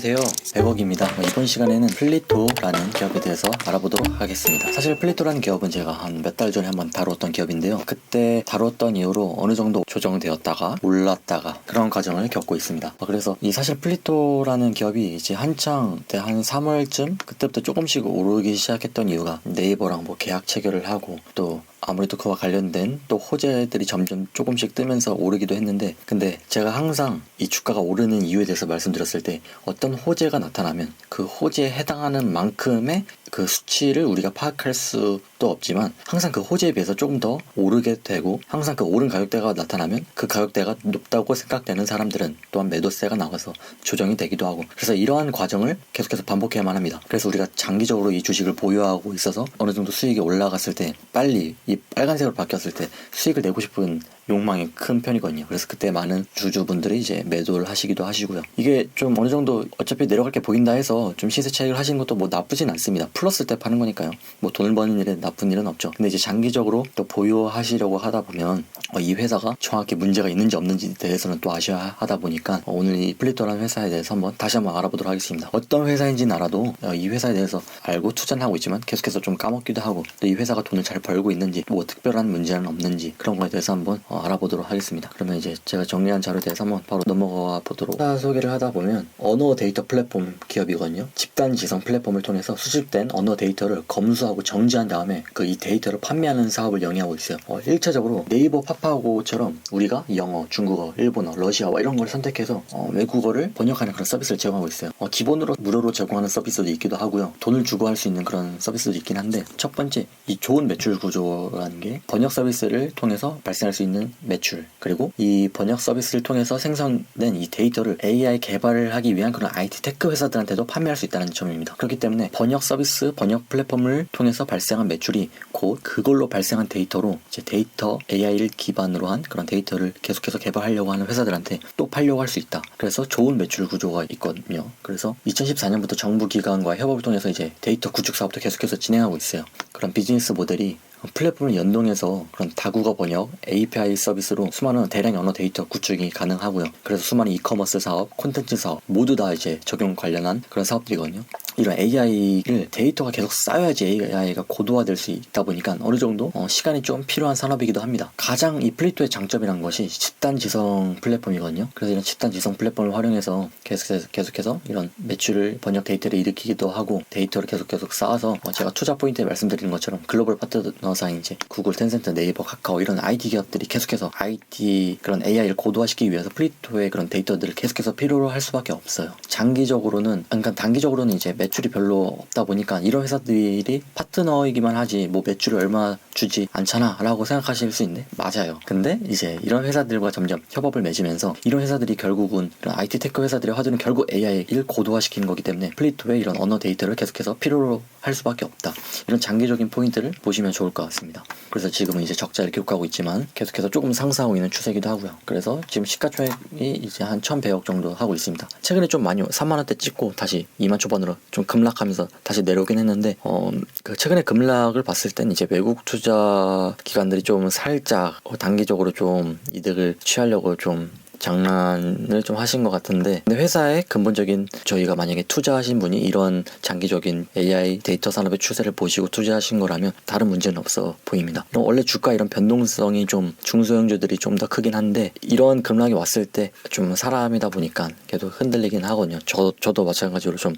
안녕하세요. 백억입니다. 어, 이번 시간에는 플리토라는 기업에 대해서 알아보도록 하겠습니다. 사실 플리토라는 기업은 제가 한 몇 달 전에 한번 다루었던 기업인데요. 그때 다루었던 이후로 어느 정도 조정되었다가 올랐다가 그런 과정을 겪고 있습니다. 어, 그래서 이 사실 플리토라는 기업이 이제 한창 때 한 3월쯤 그때부터 조금씩 오르기 시작했던 이유가 네이버랑 뭐 계약 체결을 하고 또 아무래도 그와 관련된 또 호재들이 점점 조금씩 뜨면서 오르기도 했는데 근데 제가 항상 이 주가가 오르는 이유에 대해서 말씀드렸을 때 어떤 호재가 나타나면 그 호재에 해당하는 만큼의 그 수치를 우리가 파악할 수도 없지만 항상 그 호재에 비해서 조금 더 오르게 되고 항상 그 오른 가격대가 나타나면 그 가격대가 높다고 생각되는 사람들은 또한 매도세가 나와서 조정이 되기도 하고 그래서 이러한 과정을 계속해서 반복해야만 합니다. 그래서 우리가 장기적으로 이 주식을 보유하고 있어서 어느 정도 수익이 올라갔을 때 빨리 이 빨간색으로 바뀌었을 때 수익을 내고 싶은 욕망이 큰 편이거든요. 그래서 그때 많은 주주분들이 이제 매도를 하시기도 하시고요. 이게 좀 어느 정도 어차피 내려갈 게 보인다 해서 좀 시세 차익을 하시는 것도 뭐 나쁘진 않습니다. 플러스 때 파는 거니까요. 뭐 돈을 버는 일에 나쁜 일은 없죠. 근데 이제 장기적으로 또 보유하시려고 하다 보면 어, 이 회사가 정확히 문제가 있는지 없는지에 대해서는 또 아셔야 하다 보니까 어, 오늘 이 플리토라는 회사에 대해서 한번 다시 한번 알아보도록 하겠습니다. 어떤 회사인지는 알아도 어, 이 회사에 대해서 알고 투자는 하고 있지만 계속해서 좀 까먹기도 하고 또 이 회사가 돈을 잘 벌고 있는지 뭐 특별한 문제는 없는지 그런 거에 대해서 한번 어, 알아보도록 하겠습니다. 그러면 이제 제가 정리한 자료에 대해서 한번 바로 넘어가 보도록 회사 소개를 하다 보면 언어 데이터 플랫폼 기업이거든요. 집단 지성 플랫폼을 통해서 수집된 언어 데이터를 검수하고 정지한 다음에 그 이 데이터를 판매하는 사업을 영위하고 있어요. 어, 1차적으로 네이버 파파고처럼 우리가 영어, 중국어, 일본어, 러시아어 이런 걸 선택해서 어, 외국어를 번역하는 그런 서비스를 제공하고 있어요. 어, 기본으로 무료로 제공하는 서비스도 있기도 하고요. 돈을 주고 할 수 있는 그런 서비스도 있긴 한데 첫 번째 이 좋은 매출 구조라는 게 번역 서비스를 통해서 발생할 수 있는 매출 그리고 이 번역 서비스를 통해서 생성된 이 데이터를 AI 개발을 하기 위한 그런 IT 테크 회사들한테도 판매할 수 있다는 점입니다. 그렇기 때문에 번역 서비스, 번역 플랫폼을 통해서 발생한 매출이 곧 그걸로 발생한 데이터로 이제 데이터 AI를 기반으로 한 그런 데이터를 계속해서 개발하려고 하는 회사들한테 또 팔려고 할 수 있다. 그래서 좋은 매출 구조가 있거든요. 그래서 2014년부터 정부 기관과 협업을 통해서 이제 데이터 구축 사업도 계속해서 진행하고 있어요. 그런 비즈니스 모델이 플랫폼을 연동해서 그런 다국어 번역 API 서비스로 수많은 대량 언어 데이터 구축이 가능하고요. 그래서 수많은 이커머스 사업, 콘텐츠 사업 모두 다 이제 적용 관련한 그런 사업들이거든요. 이런 AI를 데이터가 계속 쌓여야지 AI가 고도화될 수 있다 보니까 어느 정도 어, 시간이 좀 필요한 산업이기도 합니다. 가장 이 플리토의 장점이란 것이 집단 지성 플랫폼이거든요. 그래서 이런 집단 지성 플랫폼을 활용해서 계속해서, 계속해서 이런 매출을 번역 데이터를 일으키기도 하고 데이터를 계속 계속 쌓아서 어, 제가 투자 포인트에 말씀드리는 것처럼 글로벌 파트너 사인 이제 구글, 텐센트, 네이버, 카카오 이런 IT 기업들이 계속해서 IT 그런 AI를 고도화시키기 위해서 플리토의 그런 데이터들을 계속해서 필요로 할 수밖에 없어요. 장기적으로는 그러니까 단기적으로는 이제 매출이 별로 없다 보니까 이런 회사들이 파트너이기만 하지 뭐 매출을 얼마 주지 않잖아 라고 생각하실 수 있는데 맞아요. 근데 이제 이런 회사들과 점점 협업을 맺으면서 이런 회사들이 결국은 이런 IT 테크 회사들의 화두는 결국 AI를 고도화시키는 거기 때문에 플리토의 이런 언어 데이터를 계속해서 필요로 할 수밖에 없다. 이런 장기적인 포인트를 보시면 좋을 것 같습니다. 그래서 지금은 이제 적자를 기록하고 있지만 계속해서 조금 상승하고 있는 추세이기도 하고요. 그래서 지금 시가총액이 이제 한 1100억 정도 하고 있습니다. 최근에 좀 많이 3만 원대 찍고 다시 2만 초반으로 좀 급락하면서 다시 내려오긴 했는데 어, 그 최근에 급락을 봤을 땐 이제 외국 투자 기관들이 좀 살짝 어, 단기적으로 좀 이득을 취하려고 좀 장난을 좀 하신 것 같은데 근데 회사의 근본적인 저희가 만약에 투자하신 분이 이런 장기적인 AI 데이터 산업의 추세를 보시고 투자하신 거라면 다른 문제는 없어 보입니다. 원래 주가 이런 변동성이 좀 중소형주들이 좀 더 크긴 한데 이런 급락이 왔을 때 좀 사람이다 보니까 계속 흔들리긴 하거든요. 저, 저도 마찬가지로 좀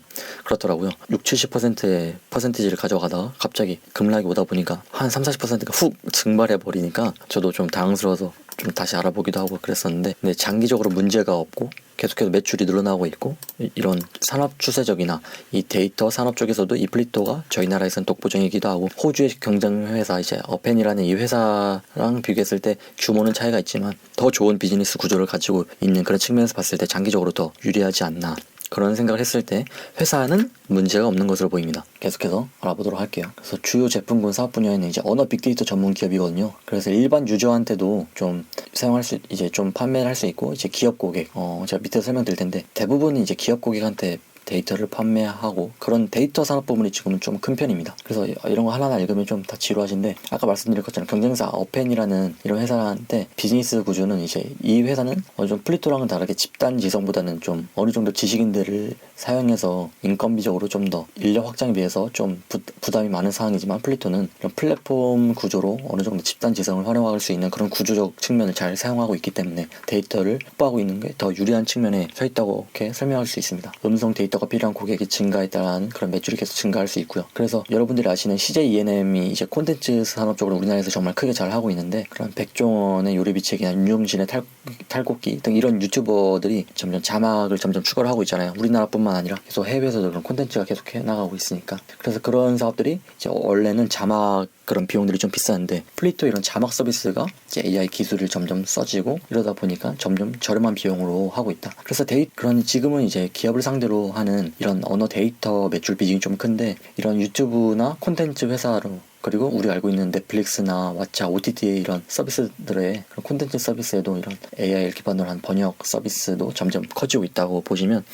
그렇더라고요. 6, 70%의 퍼센티지를 가져가다가 갑자기 급락이 오다 보니까 한 3, 40%가 훅 증발해 버리니까 저도 좀 당황스러워서 좀 다시 알아보기도 하고 그랬었는데 근데 장기적으로 문제가 없고 계속해서 매출이 늘어나고 있고 이- 이런 산업 추세적이나 이 데이터 산업 쪽에서도 이 플리토가 저희 나라에서는 독보적이기도 하고 호주의 경쟁 회사 이제 어펜이라는 이 회사랑 비교했을 때 규모는 차이가 있지만 더 좋은 비즈니스 구조를 가지고 있는 그런 측면에서 봤을 때 장기적으로 더 유리하지 않나 그런 생각을 했을 때 회사는 문제가 없는 것으로 보입니다. 계속해서 알아보도록 할게요. 그래서 주요 제품군 사업 분야에는 이제 언어 빅데이터 전문 기업이거든요. 그래서 일반 유저한테도 좀 사용할 수 이제 좀 판매를 할 수 있고 이제 기업 고객 어 제가 밑에 설명드릴 텐데 대부분 이제 기업 고객한테 데이터를 판매하고 그런 데이터 산업 부분이 지금은 좀 큰 편입니다. 그래서 이런 거 하나하나 읽으면 좀 다 지루하신데 아까 말씀드린 것처럼 경쟁사 어펜이라는 이런 회사한테 비즈니스 구조는 이제 이 회사는 어느 정도 플리토랑은 다르게 집단 지성보다는 좀 어느 정도 지식인들을 사용해서 인건비적으로 좀 더 인력 확장에 비해서 좀 부, 부담이 많은 상황이지만 플리토는 이런 플랫폼 구조로 어느 정도 집단 지성을 활용할 수 있는 그런 구조적 측면을 잘 사용하고 있기 때문에 데이터를 확보하고 있는 게 더 유리한 측면에 서 있다고 이렇게 설명할 수 있습니다. 음성 데이터 가 필요한 고객이 증가에 따른 그런 매출이 계속 증가할 수 있고요. 그래서 여러분들이 아시는 CJ ENM이 이제 콘텐츠 산업 적으로 우리나라에서 정말 크게 잘 하고 있는데 그런 백종원의 요리비책이나 윤용진의 탈, 탈곡기 등 이런 유튜버들이 점점 자막을 점점 추가를 하고 있잖아요. 우리나라뿐만 아니라 계속 해외에서도 그런 콘텐츠가 계속 해 나가고 있으니까 그래서 그런 사업들이 이제 원래는 자막 그런 비용들이 좀 비쌌는데 플리토 이런 자막 서비스가 이제 AI 기술을 점점 써지고 이러다 보니까 점점 저렴한 비용으로 하고 있다. 그래서 데이 그런 지금은 이제 기업을 상대로 하는 이런 언어 데이터 매출 비중이 좀 큰데 이런 유튜브나 콘텐츠 회사로 그리고 우리가 알고 있는 넷플릭스나 왓챠, OTT의 이런 서비스들의 그런 콘텐츠 서비스에도 이런 AI 기반으로 한 번역 서비스도 점점 커지고 있다고 보시면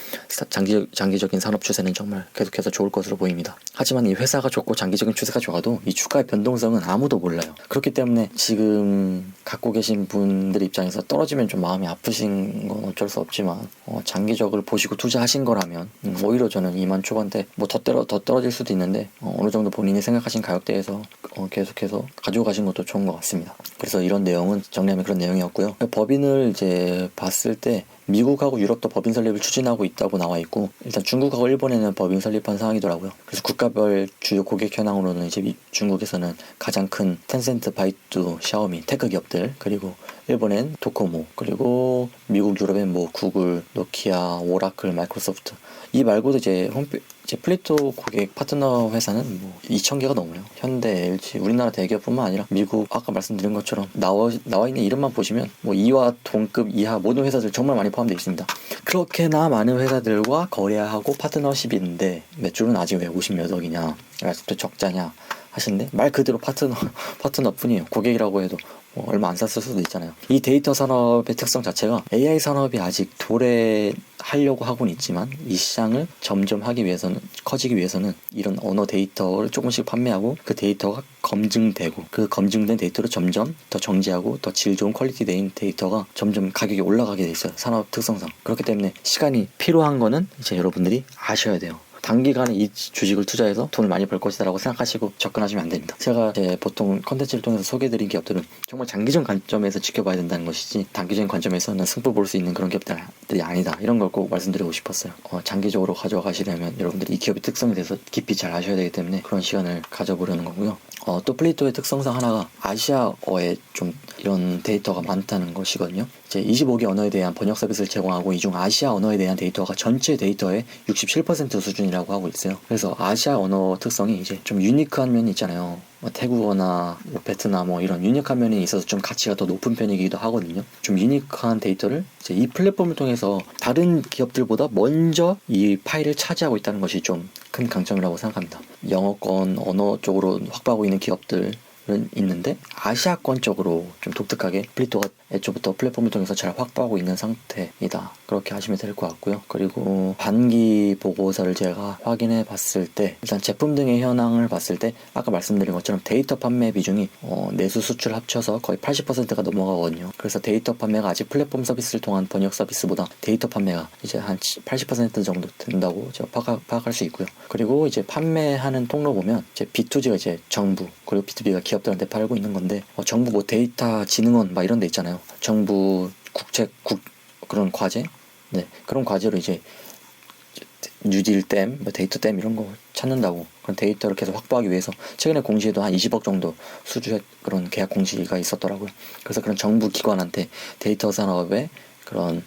장기, 장기적인 산업 추세는 정말 계속해서 좋을 것으로 보입니다. 하지만 이 회사가 좋고 장기적인 추세가 좋아도 이 주가의 변동성은 아무도 몰라요. 그렇기 때문에 지금 갖고 계신 분들 입장에서 떨어지면 좀 마음이 아프신 건 어쩔 수 없지만 어, 장기적으로 보시고 투자하신 거라면 음, 오히려 저는 2만 초반대 떨어 더 떨어질 수도 있는데 어, 어느 정도 본인이 생각하신 가격대에서 어, 계속해서 가지고 가신 것도 좋은 것 같습니다. 그래서 이런 내용은 정리하면 그런 내용이었고요. 법인을 이제 봤을 때 미국하고 유럽도 법인 설립을 추진하고 있다고 나와 있고 일단 중국하고 일본에는 법인 설립한 상황이더라고요. 그래서 국가별 주요 고객 현황으로는 이제 미, 중국에서는 가장 큰 텐센트, 바이두, 샤오미, 테크 기업들 그리고 일본엔 도코모 그리고 미국 유럽엔 뭐 구글, 노키아, 오라클, 마이크로소프트 이 말고도 이제 홈페 이제 플리토 고객 파트너 회사는 뭐 2,000개가 넘어요. 현대, LG, 우리나라 대기업뿐만 아니라 미국 아까 말씀드린 것처럼 나와 나와 있는 이름만 보시면 뭐 이와 동급 이하 모든 회사들 정말 많이 포함되어 있습니다. 그렇게나 많은 회사들과 거래하고 파트너십인데 매출은 아직 왜 50몇 억이냐? 아직도 적자냐? 하시는데 말 그대로 파트너 파트너뿐이에요. 고객이라고 해도 뭐 얼마 안 샀을 수도 있잖아요. 이 데이터 산업의 특성 자체가 AI 산업이 아직 도래하려고 하고는 있지만 이 시장을 점점 하기 위해서는 커지기 위해서는 이런 언어 데이터를 조금씩 판매하고 그 데이터가 검증되고 그 검증된 데이터를 점점 더 정지하고 더 질 좋은 퀄리티 된 데이터가 점점 가격이 올라가게 돼 있어요. 산업 특성상. 그렇기 때문에 시간이 필요한 거는 이제 여러분들이 아셔야 돼요. 단기간에 이 주식을 투자해서 돈을 많이 벌 것이다라고 생각하시고 접근하시면 안 됩니다. 제가 이제 보통 컨텐츠를 통해서 소개해드린 기업들은 정말 장기적 관점에서 지켜봐야 된다는 것이지 단기적인 관점에서는 승부 볼 수 있는 그런 기업들이 아니다. 이런 걸 꼭 말씀드리고 싶었어요. 어, 장기적으로 가져와 가시려면 여러분들이 이 기업의 특성에 대해서 깊이 잘 아셔야 되기 때문에 그런 시간을 가져보려는 거고요. 어, 또 플리토의 특성상 하나가 아시아어에 좀 이런 데이터가 많다는 것이거든요. 이제 25개 언어에 대한 번역 서비스를 제공하고 이 중 아시아 언어에 대한 데이터가 전체 데이터의 67% 수준이라고 하고 있어요. 그래서 아시아 언어 특성이 이제 좀 유니크한 면이 있잖아요. 뭐 태국어나 뭐 베트남 뭐 이런 유니크한 면이 있어서 좀 가치가 더 높은 편이기도 하거든요. 좀 유니크한 데이터를 이제 이 플랫폼을 통해서 다른 기업들보다 먼저 이 파일을 차지하고 있다는 것이 좀 큰 강점이라고 생각합니다. 영어권 언어 쪽으로 확보하고 있는 기업들 은 있는데 아시아권 쪽으로 좀 독특하게 플리토가 애초부터 플랫폼을 통해서 잘 확보하고 있는 상태이다. 그렇게 하시면 될 것 같고요. 그리고 반기 보고서를 제가 확인해 봤을 때 일단 제품 등의 현황을 봤을 때 아까 말씀드린 것처럼 데이터 판매 비중이 어, 내수 수출 합쳐서 거의 80%가 넘어가거든요. 그래서 데이터 판매가 아직 플랫폼 서비스를 통한 번역 서비스보다 데이터 판매가 이제 한 80% 정도 된다고 제가 파악, 파악할 수 있고요. 그리고 이제 판매하는 통로 보면 이제 B2G가 이제 정부 그리고 B2B가 기업 들한테 팔고 있는 건데 어, 정부 뭐 데이터 진흥원 막 이런 데 있잖아요. 정부 국책 국 그런 과제 네 그런 과제로 이제 뉴딜댐, 뭐 데이터 댐 이런 거 찾는다고 그런 데이터를 계속 확보하기 위해서 최근에 공시에도 한 20억 정도 수주의 그런 계약 공시가 있었더라고요. 그래서 그런 정부 기관한테 데이터 산업에 그런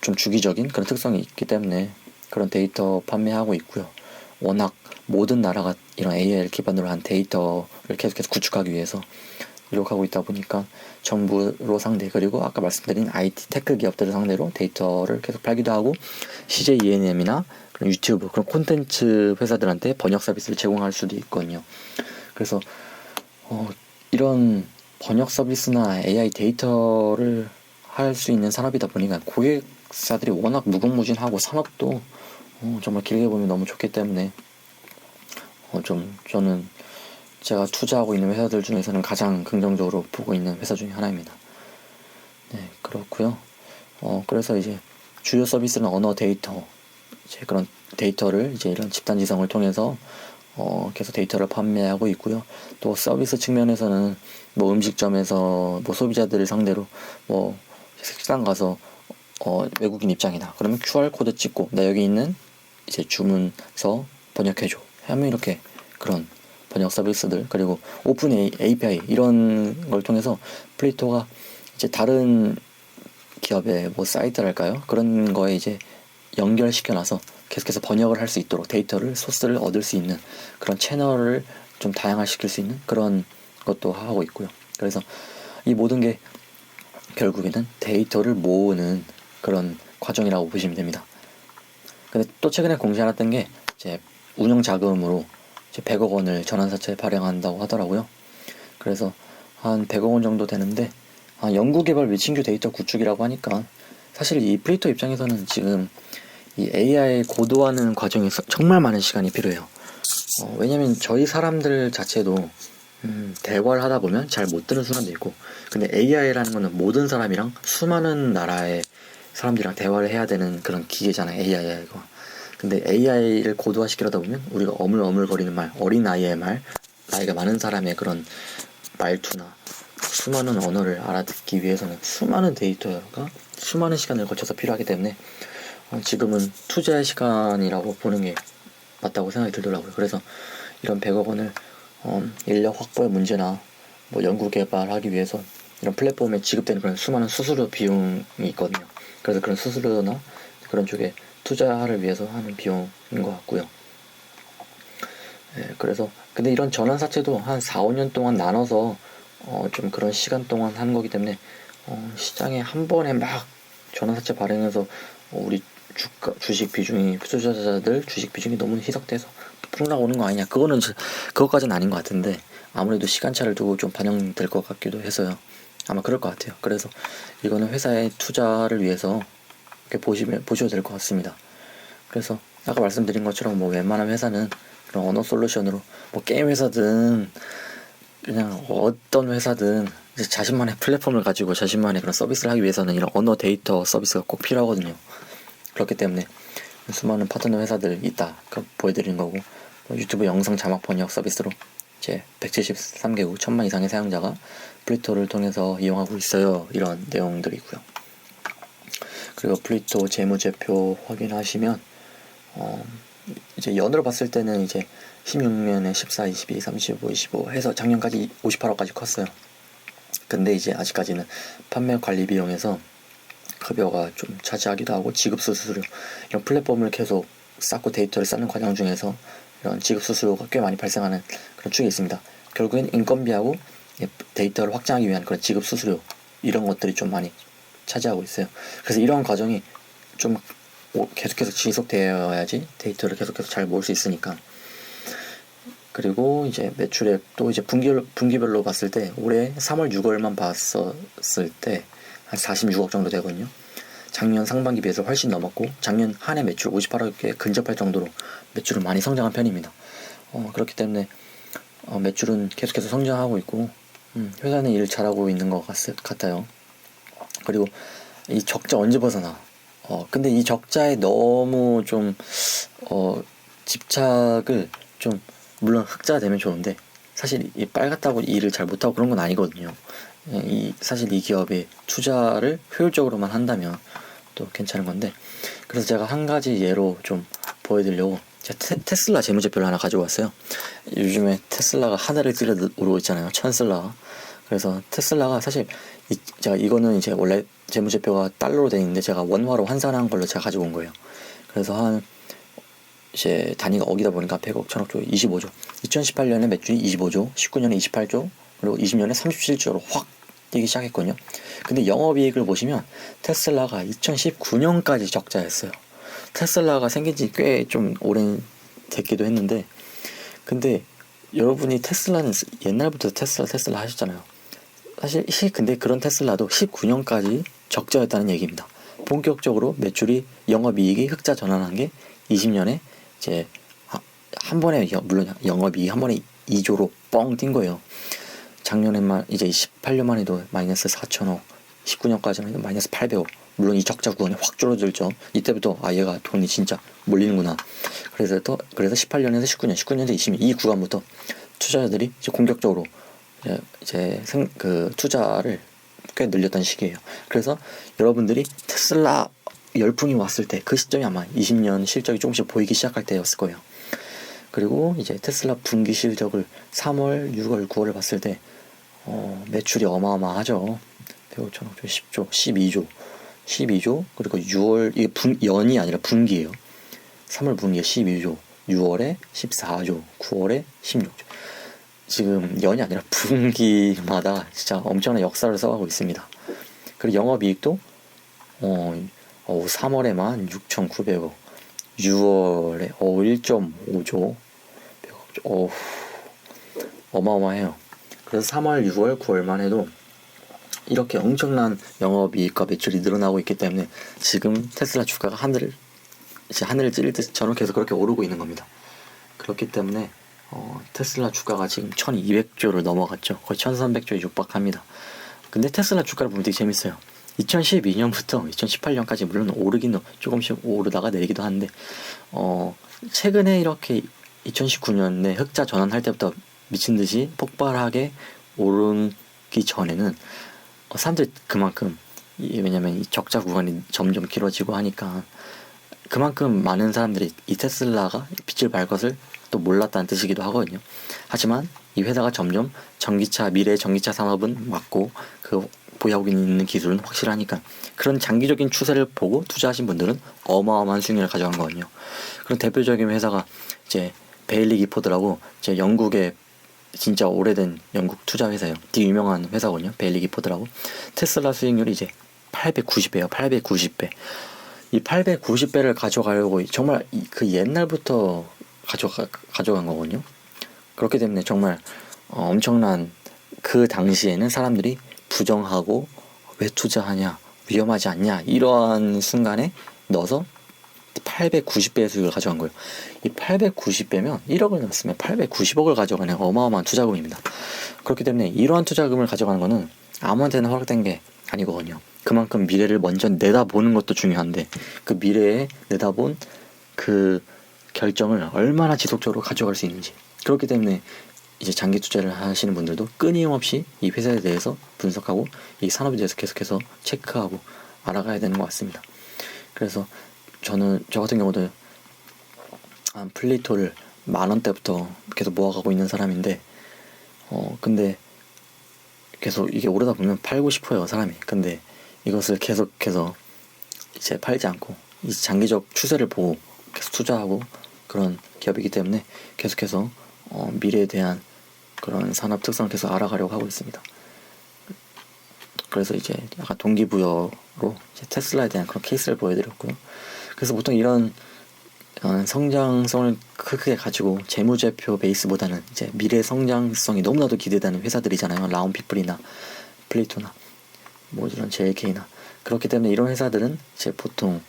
좀 주기적인 그런 특성이 있기 때문에 그런 데이터 판매하고 있고요. 워낙 모든 나라가 이런 AL 기반으로 한 데이터를 계속해서 구축하기 위해서 노력하고 있다 보니까 정부로 상대 그리고 아까 말씀드린 IT 테크 기업들을 상대로 데이터를 계속 팔기도 하고 CJ ENM이나 그런 유튜브 그런 콘텐츠 회사들한테 번역 서비스를 제공할 수도 있거든요. 그래서 어, 이런 번역 서비스나 AI 데이터를 할 수 있는 산업이다 보니까 고객사들이 워낙 무궁무진하고 산업도 어, 정말 길게 보면 너무 좋기 때문에 어, 좀 저는 제가 투자하고 있는 회사들 중에서는 가장 긍정적으로 보고 있는 회사 중에 하나입니다. 네, 그렇고요. 어, 그래서 이제 주요 서비스는 언어 데이터, 이제 그런 데이터를 이제 이런 집단 지성을 통해서 어, 계속 데이터를 판매하고 있고요. 또 서비스 측면에서는 뭐 음식점에서 뭐 소비자들을 상대로 뭐 식당 가서 어, 외국인 입장이다. 그러면 QR 코드 찍고 나 여기 있는 이제 주문서 번역해줘. 하면 이렇게 그런 번역 서비스들 그리고 오픈 API 이런 걸 통해서 플레이토가 이제 다른 기업의 뭐 사이트랄까요? 그런 거에 이제 연결시켜놔서 계속해서 번역을 할 수 있도록 데이터를 소스를 얻을 수 있는 그런 채널을 좀 다양화시킬 수 있는 그런 것도 하고 있고요. 그래서 이 모든 게 결국에는 데이터를 모으는 그런 과정이라고 보시면 됩니다. 근데 또 최근에 공지해놨던 게 이제 운영 자금으로 이제 100억 원을 전환사채에 발행한다고 하더라고요. 그래서 한 100억 원 정도 되는데 아, 연구개발 위친규 데이터 구축이라고 하니까 사실 이 플레이터 입장에서는 지금 이 AI 고도화하는 과정에 서 정말 많은 시간이 필요해요. 어, 왜냐면 저희 사람들 자체도 음, 대화를 하다 보면 잘 못 듣는 순간도 있고 근데 AI라는 거는 모든 사람이랑 수많은 나라의 사람들이랑 대화를 해야 되는 그런 기계잖아요 AI가 이거 근데 AI를 고도화시키려다 보면 우리가 어물어물거리는 말 어린 아이의 말 나이가 많은 사람의 그런 말투나 수많은 언어를 알아듣기 위해서는 수많은 데이터가 수많은 시간을 거쳐서 필요하기 때문에 어, 지금은 투자의 시간이라고 보는 게 맞다고 생각이 들더라고요. 그래서 이런 100억 원을 어, 인력 확보의 문제나 뭐 연구 개발하기 위해서 이런 플랫폼에 지급되는 그런 수많은 수수료 비용이 있거든요. 그래서 그런 수수료나 그런 쪽에 투자를 위해서 하는 비용인 것 같고요. 예, 그래서 근데 이런 전환 사채도 한 4, 5년 동안 나눠서 어, 좀 그런 시간 동안 하는 거기 때문에 어, 시장에 한 번에 막 전환 사채 발행해서 어, 우리 주가, 주식 비중이 투자자들 주식 비중이 너무 희석돼서 폭락 오는 거 아니냐 그거는 저- 그것까지는 아닌 것 같은데 아무래도 시간차를 두고 좀 반영될 것 같기도 해서요 아마 그럴 것 같아요. 그래서 이거는 회사의 투자를 위해서 이렇게 보시면 보셔도 될 것 같습니다. 그래서 아까 말씀드린 것처럼 뭐 웬만한 회사는 그런 언어 솔루션으로 뭐 게임 회사든 그냥 어떤 회사든 이제 자신만의 플랫폼을 가지고 자신만의 그런 서비스를 하기 위해서는 이런 언어 데이터 서비스가 꼭 필요하거든요. 그렇기 때문에 수많은 파트너 회사들 있다. 그 보여드리는 거고 뭐 유튜브 영상 자막 번역 서비스로 이제 173개국 천만 이상의 사용자가 플리토를 통해서 이용하고 있어요 이런 내용들이고요. 그리고 플리토 재무제표 확인하시면 어, 이제 연으로 봤을 때는 이제 16년에 14, 22, 35, 25 해서 작년까지 58억까지 컸어요. 근데 이제 아직까지는 판매 관리 비용에서 급여가 좀 차지하기도 하고 지급 수수료 이런 플랫폼을 계속 쌓고 데이터를 쌓는 과정 중에서 이런 지급 수수료가 꽤 많이 발생하는 그런 축이 있습니다. 결국엔 인건비하고 이 데이터를 확장하기 위한 그런 지급 수수료 이런 것들이 좀 많이 차지하고 있어요. 그래서 이런 과정이 좀 오- 계속해서 지속되어야지 데이터를 계속해서 잘 모을 수 있으니까. 그리고 이제 매출액도 이제 분기 분기별로 봤을 때 올해 3월 6월만 봤었을 때 한 46억 정도 되거든요. 작년 상반기 비해서 훨씬 넘었고 작년 한 해 매출 58억에 근접할 정도로 매출은 많이 성장한 편입니다. 어, 그렇기 때문에 어, 매출은 계속해서 성장하고 있고 음, 회사는 일 잘하고 있는 것 같, 같아요. 그리고 이 적자 언제 벗어나? 어, 근데 이 적자에 너무 좀, 어, 집착을 좀, 물론 흑자가 되면 좋은데, 사실 이 빨갛다고 일을 잘 못하고 그런 건 아니거든요. 예, 이, 사실 이 기업에 투자를 효율적으로만 한다면 또 괜찮은 건데, 그래서 제가 한 가지 예로 좀 보여드리려고, 테, 테슬라 재무제표를 하나 가지고 왔어요. 요즘에 테슬라가 하늘을 찌르 오르고 있잖아요. 천슬라가. 그래서 테슬라가 사실 이, 제가 이거는 이제 원래 재무제표가 달러로 돼 있는데 제가 원화로 환산한 걸로 제가 가지고 온 거예요. 그래서 한 이제 단위가 억이다 보니까 100억, 1000억 조, 25조. 2018년에 매출이 25조, 19년에 28조, 그리고 20년에 37조로 확 뛰기 시작했거든요. 근데 영업이익을 보시면 테슬라가 2019년까지 적자였어요. 테슬라가 생긴 지 꽤 좀 오랜 됐기도 했는데 근데 여러분이 테슬라는 옛날부터 테슬라 테슬라 하셨잖아요. 사실 시- 근데 그런 테슬라도 19년까지 적자였다는 얘기입니다. 본격적으로 매출이 영업이익이 흑자 전환한 게 20년에 이제 하- 한 번에 여- 물론 영업이익 한 번에 2조로 뻥 뛴 거예요. 작년에만 이제 18년만 해도 마이너스 4천억, 19년까지만 해도 마이너스 800억. 물론 이 적자 구간이 확 줄어들죠. 이때부터 아 얘가 돈이 진짜 몰리는구나. 그래서 또 그래서 18년에서 19년, 19년에서 20년 이 구간부터 투자자들이 이제 공격적으로 이제, 이제 생, 그 투자를 꽤 늘렸던 시기예요. 그래서 여러분들이 테슬라 열풍이 왔을 때 그 시점이 아마 20년 실적이 조금씩 보이기 시작할 때였을 거예요. 그리고 이제 테슬라 분기 실적을 3월, 6월, 9월을 봤을 때 어, 매출이 어마어마하죠. 105천억, 10조, 12조, 12조 그리고 6월 이게 분, 연이 아니라 분기예요. 3월 분기에 12조, 6월에 14조, 9월에 16조. 지금 연이 아니라 분기마다 진짜 엄청난 역사를 써가고 있습니다. 그리고 영업이익도 어, 어 3월에만 6,900억, 6월에 어 1.5조, 100억, 어 어마어마해요. 그래서 3월, 6월, 9월만 해도 이렇게 엄청난 영업이익과 매출이 늘어나고 있기 때문에 지금 테슬라 주가가 하늘을 하늘을 찌를 듯처럼 계속 그렇게 오르고 있는 겁니다. 그렇기 때문에 어, 테슬라 주가가 지금 1200조를 넘어갔죠. 거의 1300조에 육박합니다. 근데 테슬라 주가를 보면 되게 재밌어요. 2012년부터 2018년까지 물론 오르긴 조금씩 오르다가 내리기도 하는데 어, 최근에 이렇게 2019년에 흑자 전환할 때부터 미친 듯이 폭발하게 오르기 전에는 어, 사람들이 그만큼 이- 왜냐면 이 적자 구간이 점점 길어지고 하니까 그만큼 많은 사람들이 이 테슬라가 빛을 발 것을 또 몰랐다는 뜻이기도 하거든요. 하지만 이 회사가 점점 전기차 미래 전기차 산업은 맞고 그 보유하고 있는 기술은 확실하니까 그런 장기적인 추세를 보고 투자하신 분들은 어마어마한 수익률을 가져간 거거든요. 그런 대표적인 회사가 이제 베일리 기포드라고 이제 영국의 진짜 오래된 영국 투자 회사예요. 되게 유명한 회사거든요. 베일리 기포드라고 테슬라 수익률이 이제 890배예요. 890배. 이 890배를 가져가려고 정말 이- 그 옛날부터 가져가 가져간 거거든요. 그렇기 때문에 정말 어, 엄청난 그 당시에는 사람들이 부정하고 왜 투자하냐 위험하지 않냐 이러한 순간에 넣어서 890배의 수익을 가져간 거예요. 이 890배면 1억을 넣었으면 890억을 가져가는 어마어마한 투자금입니다. 그렇기 때문에 이러한 투자금을 가져가는 거는 아무한테나 허락된 게 아니거든요. 그만큼 미래를 먼저 내다보는 것도 중요한데 그 미래에 내다본 그 결정을 얼마나 지속적으로 가져갈 수 있는지 그렇기 때문에 이제 장기 투자를 하시는 분들도 끊임없이 이 회사에 대해서 분석하고 이 산업에 대해서 계속해서 체크하고 알아가야 되는 것 같습니다. 그래서 저는 저 같은 경우도 한 플리토를 만 원대부터 계속 모아가고 있는 사람인데 어 근데 계속 이게 오르다 보면 팔고 싶어요 사람이 근데 이것을 계속해서 이제 팔지 않고 이 장기적 추세를 보고 계속 투자하고 그런 기업이기 때문에 계속해서 어, 미래에 대한 그런 산업 특성을 계속 알아가려고 하고 있습니다. 그래서 이제 약간 동기부여로 이제 테슬라에 대한 그런 케이스를 보여드렸고요. 그래서 보통 이런 어, 성장성을 크게 가지고 재무제표 베이스보다는 이제 미래 성장성이 너무나도 기대되는 회사들이잖아요. 라운피플이나 플레이토나 뭐 이런 JK나 그렇기 때문에 이런 회사들은 이제 보통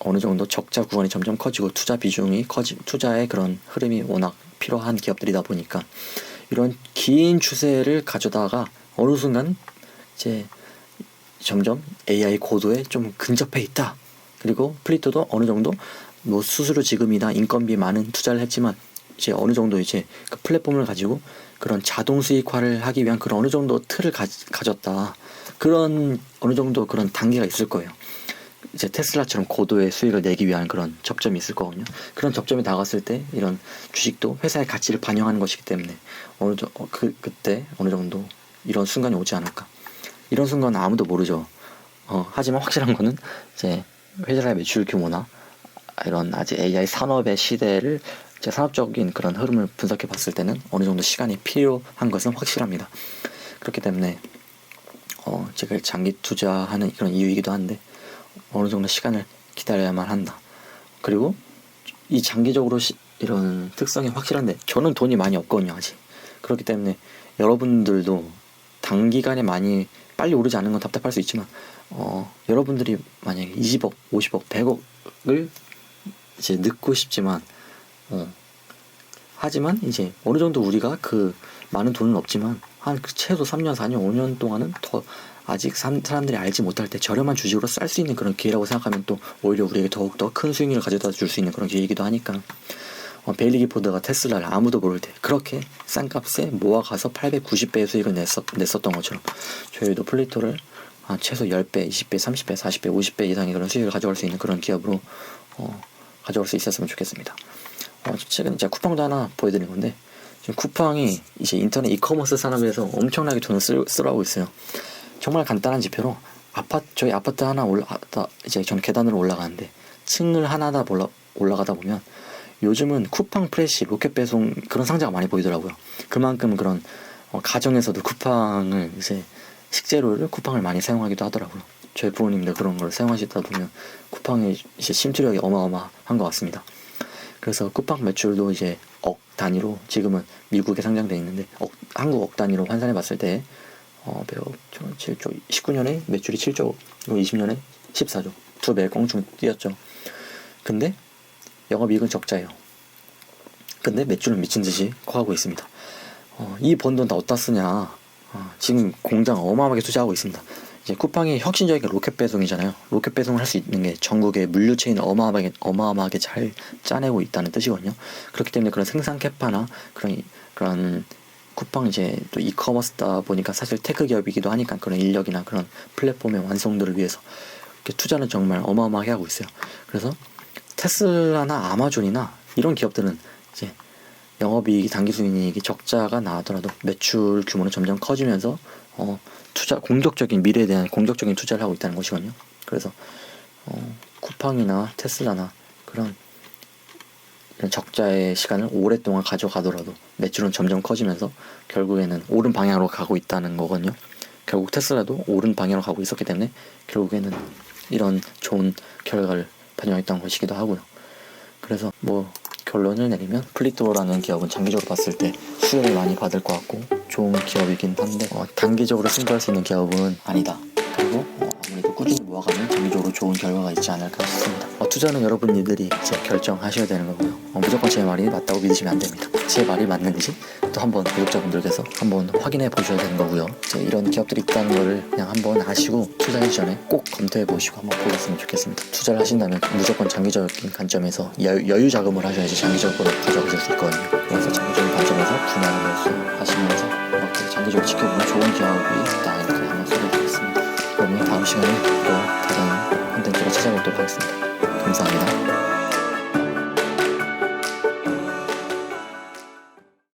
어느 정도 적자 구간이 점점 커지고 투자 비중이 커지 투자의 그런 흐름이 워낙 필요한 기업들이다 보니까 이런 긴 추세를 가져다가 어느 순간 이제 점점 AI 고도에 좀 근접해 있다. 그리고 플리토도 어느 정도 뭐 수수료 지급이나 인건비 많은 투자를 했지만 이제 어느 정도 이제 그 플랫폼을 가지고 그런 자동 수익화를 하기 위한 그런 어느 정도 틀을 가, 가졌다. 그런 어느 정도 그런 단계가 있을 거예요. 이제 테슬라처럼 고도의 수익을 내기 위한 그런 접점이 있을 거거든요. 그런 접점이 나갔을 때 이런 주식도 회사의 가치를 반영하는 것이기 때문에 어느 정 어, 그 그때 어느 정도 이런 순간이 오지 않을까. 이런 순간 아무도 모르죠. 어, 하지만 확실한 거는 이제 회사의 매출 규모나 이런 아직 AI 산업의 시대를 이제 산업적인 그런 흐름을 분석해 봤을 때는 어느 정도 시간이 필요한 것은 확실합니다. 그렇기 때문에 어, 제가 장기 투자하는 그런 이유이기도 한데 어느 정도 시간을 기다려야만 한다. 그리고 이 장기적으로 시- 이런 특성이 확실한데 저는 돈이 많이 없거든요 아직. 그렇기 때문에 여러분들도 단기간에 많이 빨리 오르지 않는 건 답답할 수 있지만 어, 여러분들이 만약에 20억, 50억, 100억을 이제 넣고 싶지만 어, 하지만 이제 어느 정도 우리가 그 많은 돈은 없지만 한그 최소 3년, 4년, 5년 동안은 더 아직 사- 사람들이 알지 못할 때 저렴한 주식으로 쌀 수 있는 그런 기회라고 생각하면 또 오히려 우리에게 더욱 더 큰 수익률을 가져다 줄 수 있는 그런 기회이기도 하니까. 어, 베일리 기 포드가 테슬라를 아무도 모를 때 그렇게 싼 값에 모아가서 890배의 수익을 냈었, 냈었던 것처럼 저희도 플리토를 한 최소 10배, 20배, 30배, 40배, 50배 이상의 그런 수익을 가져갈 수 있는 그런 기업으로 어, 가져갈 수 있었으면 좋겠습니다. 어, 최근에 제가 쿠팡도 하나 보여드린 건데 지금 쿠팡이 이제 인터넷 이커머스 산업에서 엄청나게 돈을 쓰, 쓰라고 있어요. 정말 간단한 지표로 아파트 저희 아파트 하나 올라가다 이제 저는 계단으로 올라가는데 층을 하나다 올라 올라가다 보면 요즘은 쿠팡 프레시 로켓 배송 그런 상자가 많이 보이더라고요. 그만큼 그런 어, 가정에서도 쿠팡을 이제 식재료를 쿠팡을 많이 사용하기도 하더라고요. 저희 부모님도 그런 걸 사용하시다 보면 쿠팡의 이제 침투력이 어마어마한 것 같습니다. 그래서 쿠팡 매출도 이제 억 단위로 지금은 미국에 상장돼 있는데 억, 한국 억 단위로 환산해 봤을 때 어, 매우 7조 19년에 매출이 7조 그리고 20년에 14조 두 배 껑충 뛰었죠. 근데 영업이익은 적자예요. 근데 매출은 미친 듯이 커가고 있습니다. 어, 이번 돈 다 어디다 쓰냐? 어, 지금 공장 어마어마하게 투자하고 있습니다. 이제 쿠팡이 혁신적인 로켓 배송이잖아요. 로켓 배송을 할 수 있는 게 전국의 물류 체인을 어마어마하게 어마어마하게 잘 짜내고 있다는 뜻이거든요. 그렇기 때문에 그런 생산 캐파나 그런 그런 쿠팡 이제 또 이커머스다 보니까 사실 테크 기업이기도 하니까 그런 인력이나 그런 플랫폼의 완성도를 위해서 이렇게 투자는 정말 어마어마하게 하고 있어요. 그래서 테슬라나 아마존이나 이런 기업들은 이제 영업이익이 당기 순이익이 적자가 나더라도 매출 규모는 점점 커지면서 어, 투자 공격적인 미래에 대한 공격적인 투자를 하고 있다는 것이거든요. 그래서 어, 쿠팡이나 테슬라나 그런 적자의 시간을 오랫동안 가져가더라도 매출은 점점 커지면서 결국에는 옳은 방향으로 가고 있다는 거거든요. 결국 테슬라도 옳은 방향으로 가고 있었기 때문에 결국에는 이런 좋은 결과를 반영했던 것이기도 하고요. 그래서 뭐 결론을 내리면 플리토라는 기업은 장기적으로 봤을 때 수혜를 많이 받을 것 같고 좋은 기업이긴 한데 어, 단기적으로 승부할 수 있는 기업은 아니다. 그리고 어, 아무래도 꾸준히 모아가면 장기적으로 좋은 결과가 있지 않을까 싶습니다. 어, 투자는 여러분들이 이제 결정하셔야 되는 거고요. 어, 무조건 제 말이 맞다고 믿으시면 안 됩니다. 제 말이 맞는지 또 한번 구독자분들께서 한번 확인해 보셔야 되는 거고요. 이제 이런 기업들이 있다는 거를 그냥 한번 아시고 투자하기 전에 꼭 검토해 보시고 한번 보셨으면 좋겠습니다. 투자를 하신다면 무조건 장기적인 관점에서 여유, 자금을 하셔야지 장기적으로 가져가실 수 있거든요. 그래서 장기적인 관점에서 분할을 하시면서 이렇게 장기적으로 지켜보면 좋은 기업이 있다 이렇게 한번 소개드리겠습니다. 그러면 다음 시간에 또 다른 콘텐츠로 찾아뵙도록 하겠습니다.